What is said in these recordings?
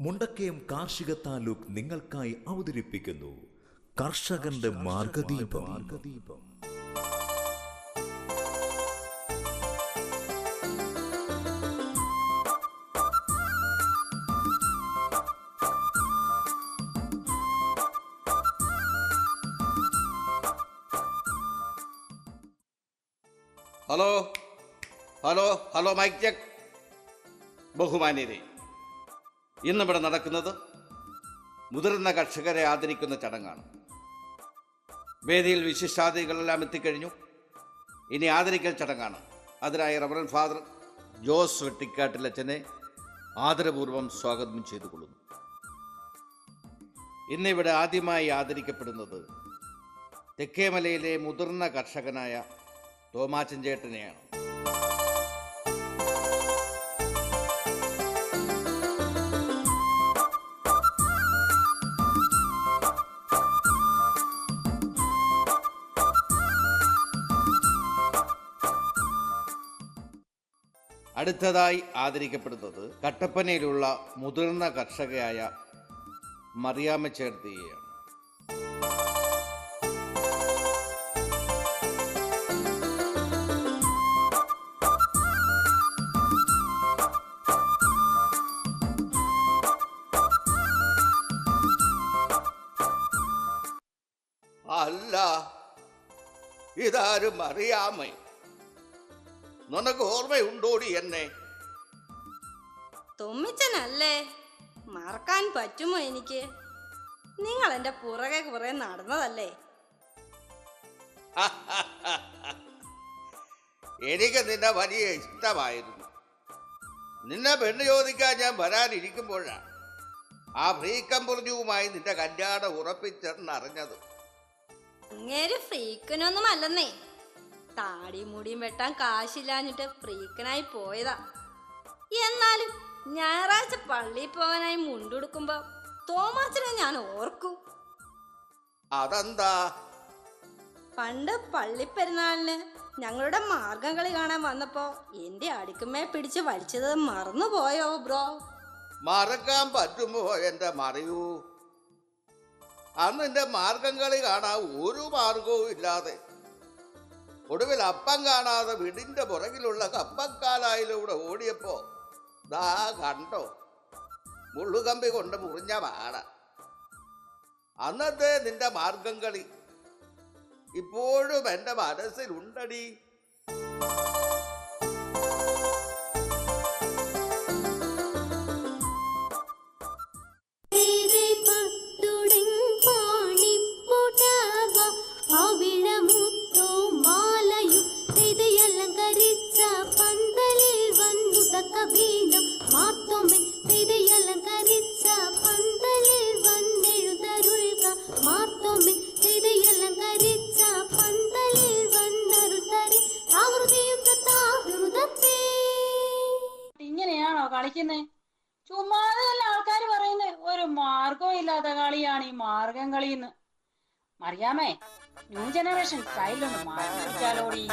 മുണ്ടക്കയം കാർഷിക താലൂക്ക് നിങ്ങൾക്കായി അവതരിപ്പിക്കുന്നു. കർഷകന്റെ മാർഗദീപം. Hello? Hello? Hello mic check. ബഹുമാന്യരെ ഇന്നിവിടെ നടക്കുന്നത് മുതിർന്ന കർഷകരെ ആദരിക്കുന്ന ചടങ്ങാണ്. വേദിയിൽ വിശിഷ്ടാതിഥികളെല്ലാം എത്തിക്കഴിഞ്ഞു. ഇനി ആദരിക്കൽ ചടങ്ങാണ്. അതിനായി റവറൻ ഫാദർ ജോസ് വെട്ടിക്കാട്ടിലച്ഛനെ ആദരപൂർവം സ്വാഗതം ചെയ്തു കൊള്ളുന്നു ഇന്നിവിടെ ആദ്യമായി ആദരിക്കപ്പെടുന്നത് തെക്കേമലയിലെ മുതിർന്ന കർഷകനായ തോമാച്ചൻ ചേട്ടനെയാണ്. അടുത്തതായി ആദരിക്കപ്പെടുന്നത് കട്ടപ്പനയിലുള്ള മുതിർന്ന കർഷകയായ മറിയാമ്മ ചേർത്തിയെയാണ് അല്ല ഇതാരും അറിയാമേ നിനക്ക് ഓർമ്മയുണ്ടോടി എന്നെ? തൊമ്മിച്ചനല്ലേ? മറക്കാൻ പറ്റുമോ എനിക്ക്? നിങ്ങൾ എന്റെ പുറകെ കുറെ നടന്നതല്ലേ? എനിക്ക് നിന്നെ വലിയ ഇഷ്ടമായിരുന്നു. നിന്നെ പെണ്ണ് ചോദിക്കാൻ ഞാൻ വരാനിരിക്കുമ്പോഴാണ് ആ ഫ്രീക്കം പുറഞ്ഞുവുമായി നിന്റെ കല്യാണം ഉറപ്പിച്ചെന്നറിഞ്ഞത്. അങ്ങേര് ഫ്രീക്കനൊന്നും അല്ലെന്നേ താടി മുടിയും വെട്ടാൻ കാശില്ലാഞ്ഞിട്ട് ഫ്രീക്കനായി പോയതാ. എന്നാലും ഞായറാഴ്ച പള്ളിയിൽ പോകാനായി മുണ്ടുടുക്കുമ്പോ തോമാച്ചനെ ഞാൻ ഓർക്കൂ. അതെന്താ? പണ്ട് പള്ളിപ്പെരുന്നാളിന് ഞങ്ങളുടെ മാർഗം കളി കാണാൻ വന്നപ്പോ എന്റെ അടുക്കുമേ പിടിച്ച് വലിച്ചത് മറന്നുപോയോ ബ്രോ? മറക്കാൻ പറ്റുമോ എന്റെ മറിയൂ? അന്ന് എന്റെ മാർഗം കളി കാണാൻ ഒരു മാർഗവും ഇല്ലാതെ ഒടുവിൽ അപ്പം കാണാതെ വീടിന്റെ പുറകിലുള്ള കപ്പക്കാലായിലൂടെ ഓടിയപ്പോ ദാ കണ്ടോ മുള്ളുകമ്പി കൊണ്ട് മുറിഞ്ഞ വാട. അന്നത്തെ നിന്റെ മാർഗം കളി ഇപ്പോഴും എന്റെ മനസ്സിലുണ്ടടി. കളിക്കുന്നേ? ചുമ്മാതെ അല്ല ആൾക്കാർ പറയുന്നത് ഒരു മാർഗവും ഇല്ലാത്ത കളിയാണ് ഈ മാർഗം കളിന്ന്. അറിയാമേ ന്യൂ ജനറേഷൻ സ്റ്റൈലൊന്ന് മാറ്റിച്ചാലോടി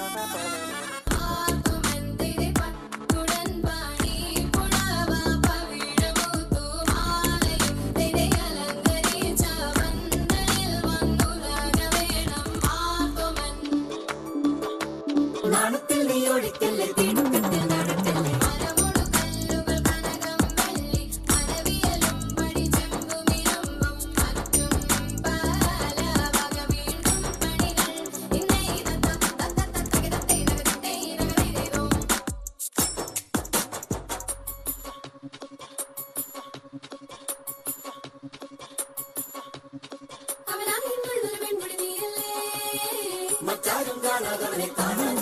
നാണത്തിൽ Dominicana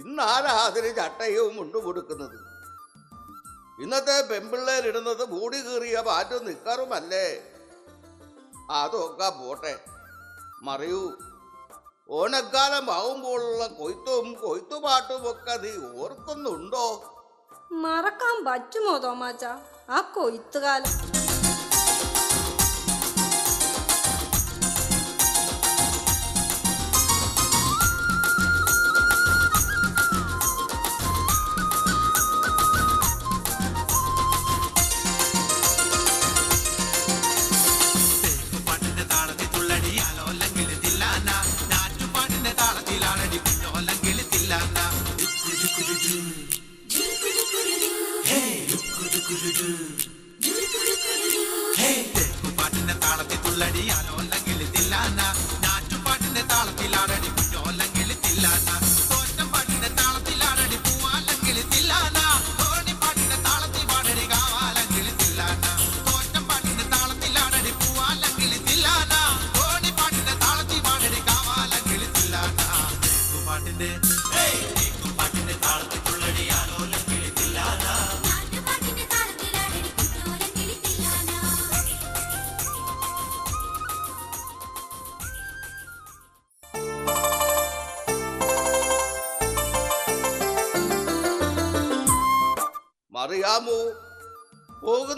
ഇന്നാരാ അതിന് ചട്ടയും കൊടുക്കുന്നത്? ഇന്നത്തെ പെമ്പിള്ളേരിടുന്നത് മൂടി കീറിയ പാറ്റും നിക്കാറുമല്ലേ? അതൊക്കെ പോട്ടെ. മറിയൂ ഓണക്കാലം ആവുമ്പോഴുള്ള കൊയ്ത്തും കൊയ്ത്തുപാട്ടും ഒക്കെ നീ ഓർക്കുന്നുണ്ടോ? മറക്കാൻ പറ്റുമോ തോമാച്ച? ആ കൊയ്ത്തുകാലം. പാട്ടിന്റെ താളത്തിൽ തുള്ളടിയാലോ അല്ലെങ്കിൽ തില്ലാന. നാറ്റുപാട്ടിന്റെ താളത്തിലാണടി കുഞ്ഞോല്ലെങ്കിൽ തില്ലാന. തോറ്റം പാട്ടിന്റെ താളത്തിലാണടി പൂവാല്ലെങ്കിൽ തില്ലാന. തോണി പാട്ടിന്റെ താളത്തിൽ പാടടി കാവാലെങ്കിൽ തില്ലാന. തോറ്റം പാട്ടിന്റെ താളത്തിലാണടി പൂവാലെങ്കിൽ തില്ലാന. തോണി പാട്ടിന്റെ താളത്തിൽ പാടടി കാവാലെങ്കിൽ തില്ലാന. പാട്ടിന്റെ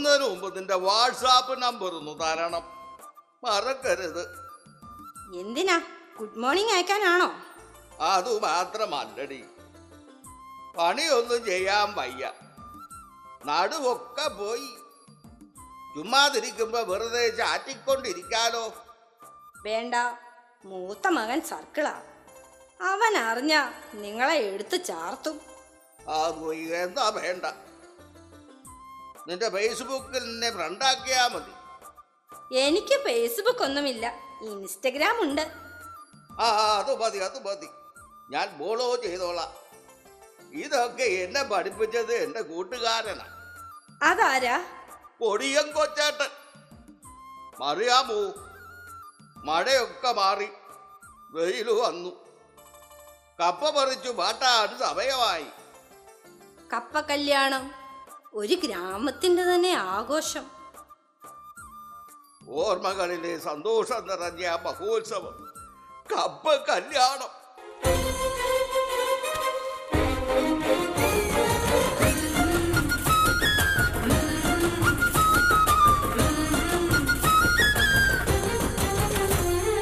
പോകുന്നതിന് മുമ്പ് നിന്റെ വാട്സാപ്പ് നമ്പർ ഒന്ന് തരണം. മറക്കരുത്. എന്തിനാ? ഗുഡ് മോർണിംഗ് അയക്കാനാണോ? അതു മാത്രമല്ലടി. പണിയൊന്നും ചെയ്യാൻ വയ്യ. നടുവൊക്കെ പോയി. ചുമ്മാതിരിക്കുമ്പോ വെറുതെ ചാറ്റിക്കൊണ്ടിരിക്കാലോ? വേണ്ട. മൂത്ത മകൻ സർക്കിളാ. അവൻ അറിഞ്ഞ നിങ്ങളെ എടുത്തു ചാർത്തും. അത് എന്താ വേണ്ട? നിന്റെ ഫേസ്ബുക്കിൽ നിന്നെ ഫ്രണ്ടാക്കിയാ മതി. എനിക്ക് ഫേസ്ബുക്ക് ഒന്നുമില്ല ഇൻസ്റ്റഗ്രാം ഉണ്ട് ആ അത് മതി അത് മതി. ഞാൻ ഫോളോ ചെയ്തോളാം. ഇതൊക്കെ എന്നെ പഠിപ്പിച്ചത് എന്റെ കൂട്ടുകാരനാ. അതാരാ? പൊടിയൻ കൊച്ചേട്ടൻ. മറിയാമോ മഴയൊക്കെ മാറി. വെയിൽ വന്നു. കപ്പ പറിച്ചു പാട്ടാൻ സമയമായി. കപ്പ കല്യാണം. ഒരു ഗ്രാമത്തിന്റെ തന്നെ ആഘോഷം. ഓർമ്മകളിലെ സന്തോഷം നിറഞ്ഞ മഹോത്സവം. കപ്പ കല്യാണം.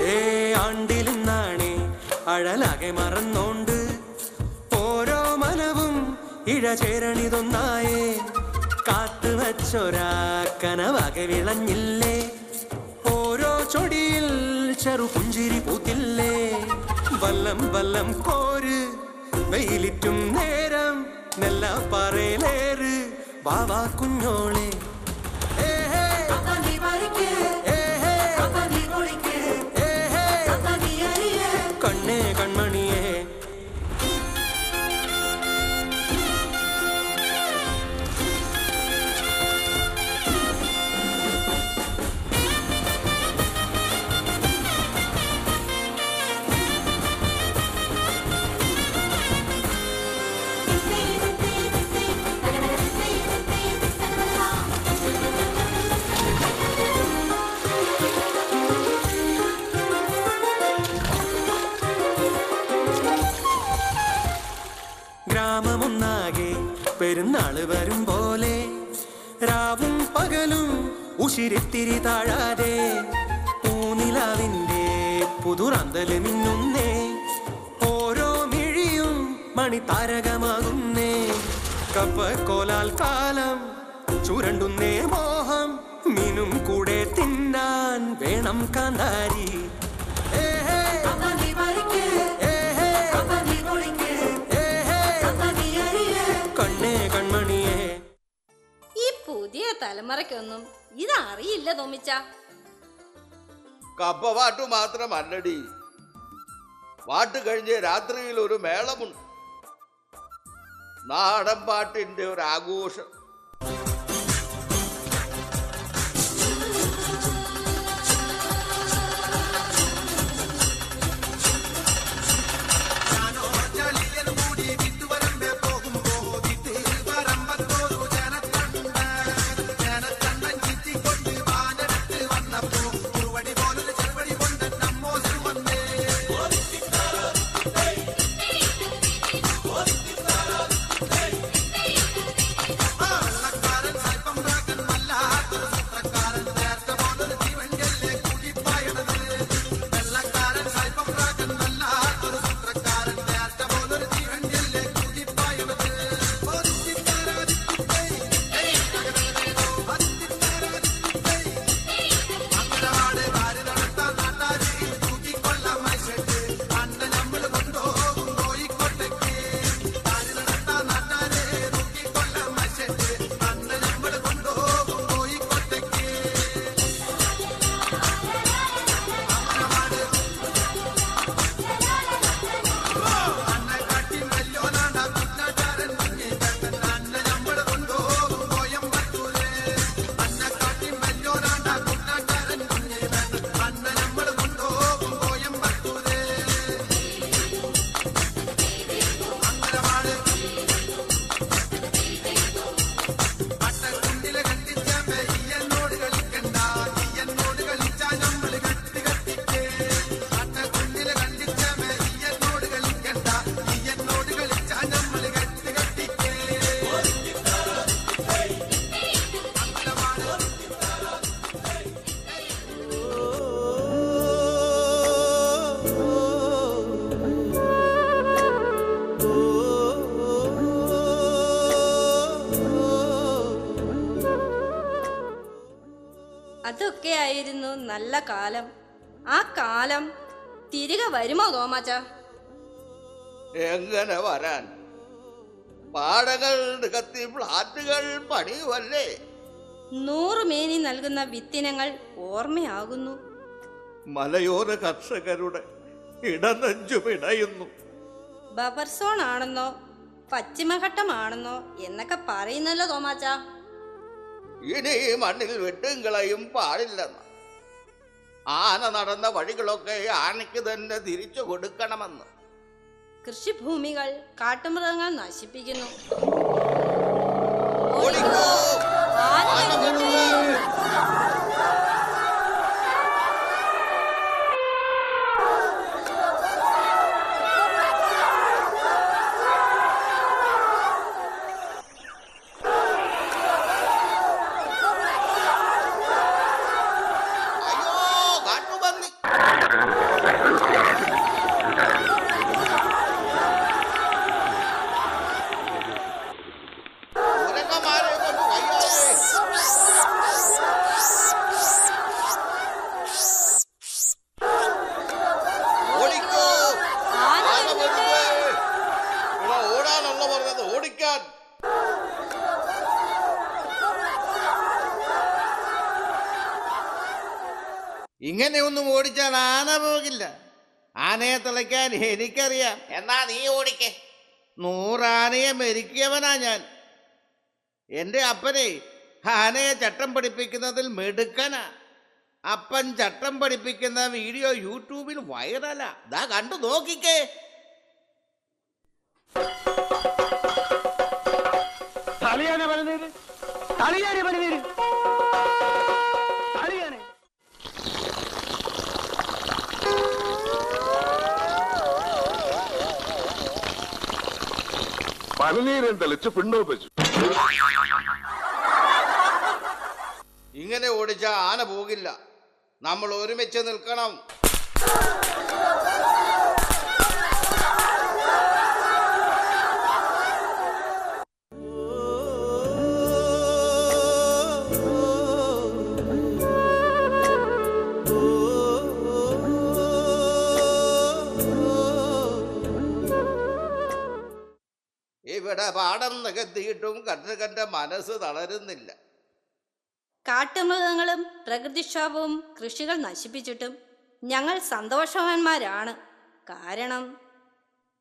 ഏ ആണ്ടിലിന്നാണേ അഴലാകെ മറന്നോണ്ട്. ഓരോ മനവും ഇഴചേരണിതൊന്നായേ. കാത്തു വച്ചൊരാ കനവകെ വിളഞ്ഞില്ലേ? ഓരോ ചൊടിയിൽ ചെറു പുഞ്ചിരി പൂത്തില്ലേ? വല്ലം വല്ലം കോര് വെയിലിറ്റും നേരം നല്ല പറയിലേറ് വാവാ കുഞ്ഞോളെ വരും പോലെ. രാവും പകലും ഉശിരിത്തിരി താഴാതെ പൂനിലാവിന്റെ പുതുറന്തൽ മിന്നുന്നേ. ഓരോ മിഴിയും മണിതാരകമാകുന്നേ. കപ്പക്കോലാൽ കാലം ചുരണ്ടുന്നേ മോഹം. മീനും കൂടെ തിന്നാൻ വേണം കാന്താരി. തലമുറയ്ക്കൊന്നും ഇതറിയില്ല തോമിച്ച. കപ്പവാട്ട് മാത്രം മാത്രമല്ലടി. പാട്ട് കഴിഞ്ഞ് രാത്രിയിൽ ഒരു മേളമുണ്ട്. നാടൻ പാട്ടിന്റെ ഒരു ആഘോഷം. അതൊക്കെയായിരുന്നു നല്ല കാലം. ആ കാലം തിരികെ വരുമോ തോമാച്ച എങ്ങനെ വരാൻ? പാടകൾ നികത്തി ഫ്ലാറ്റുകൾ പണിയുമല്ലേ? നൂറ് മേനി നൽകുന്ന വിത്തിനങ്ങൾ ഓർമ്മയാകുന്നു. മലയോര കർഷകരുടെ ഇടനെഞ്ചു പിടയുന്നു ബഫർ സോൺ ആണെന്നോ പശ്ചിമഘട്ടമാണെന്നോ എന്നൊക്കെ പറയുന്നല്ലോ തോമാച്ച ഇനി ഈ മണ്ണിൽ വെട്ടുകളയും പാടില്ലെന്ന്. ആന നടന്ന വഴികളൊക്കെ ആനയ്ക്ക് തന്നെ തിരിച്ചു കൊടുക്കണമെന്ന്. കൃഷിഭൂമികൾ കാട്ടുമൃഗങ്ങൾ നശിപ്പിക്കുന്നു. ഇങ്ങനെയൊന്നും ഓടിച്ചാൽ ആന പോകില്ല. ആനയെ തിളയ്ക്കാൻ എനിക്കറിയാം. എന്നാ നീ ഓടിക്കേ. നൂറാനയെ മെരുക്കിയവനാ ഞാൻ. എന്റെ അപ്പനെ ആനയെ ചട്ടം പഠിപ്പിക്കുന്നതിൽ മിടുക്കനാ. അപ്പൻ ചട്ടം പഠിപ്പിക്കുന്ന വീഡിയോ യൂട്യൂബിൽ വൈറലാ. ദാ കണ്ടു നോക്കിക്കേ. തളിയാന പണിനീര് തളിയാന പണിനീര് പനിനീരം തെളിച്ച് പിണ്ണോ വെച്ചു ഇങ്ങനെ ഓടിച്ച ആന പോകില്ല. നമ്മൾ ഒരുമിച്ച് നിൽക്കണം. പാടം നികത്തിയിട്ടും കർഷകന്റെ മനസ്സ് തളരുന്നില്ല. കാട്ടുമൃഗങ്ങളും പ്രകൃതിക്ഷോഭവും കൃഷികൾ നശിപ്പിച്ചിട്ടും ഞങ്ങൾ സന്തോഷവാന്മാരാണ്. കാരണം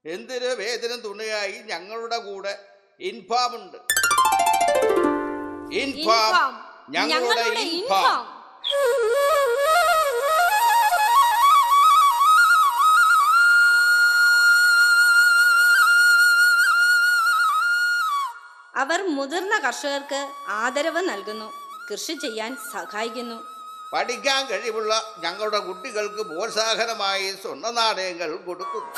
എന്തിന് വേദന തുണയായി ഞങ്ങളുടെ കൂടെ ഇൻഫാം ഉണ്ട് ഇൻഫാം. ഞങ്ങളുടെ ഇൻഫാം. മുതിർന്ന കർഷകർക്ക് ആദരവ് നൽകുന്നു കൃഷി ചെയ്യാൻ സഹായിക്കുന്നു. പഠിക്കാൻ കഴിവുള്ള ഞങ്ങളുടെ കുട്ടികൾക്ക് പ്രോത്സാഹനമായി സ്വർണ നാണയങ്ങൾ കൊടുക്കുന്നു.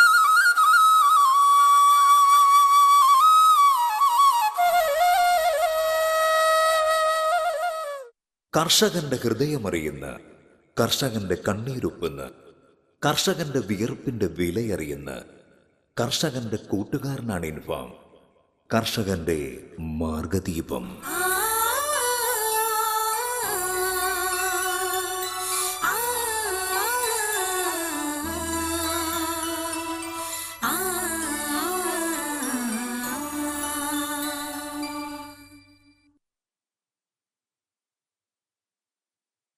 കർഷകന്റെ ഹൃദയമറിയുന്ന കർഷകന്റെ കണ്ണീരൊപ്പുന്ന കർഷകന്റെ വിയർപ്പിന്റെ വിലയറിയുന്ന കർഷകന്റെ കൂട്ടുകാരനാണ് ഇൻഫാം. കർഷകന്റെ മാർഗദീപം.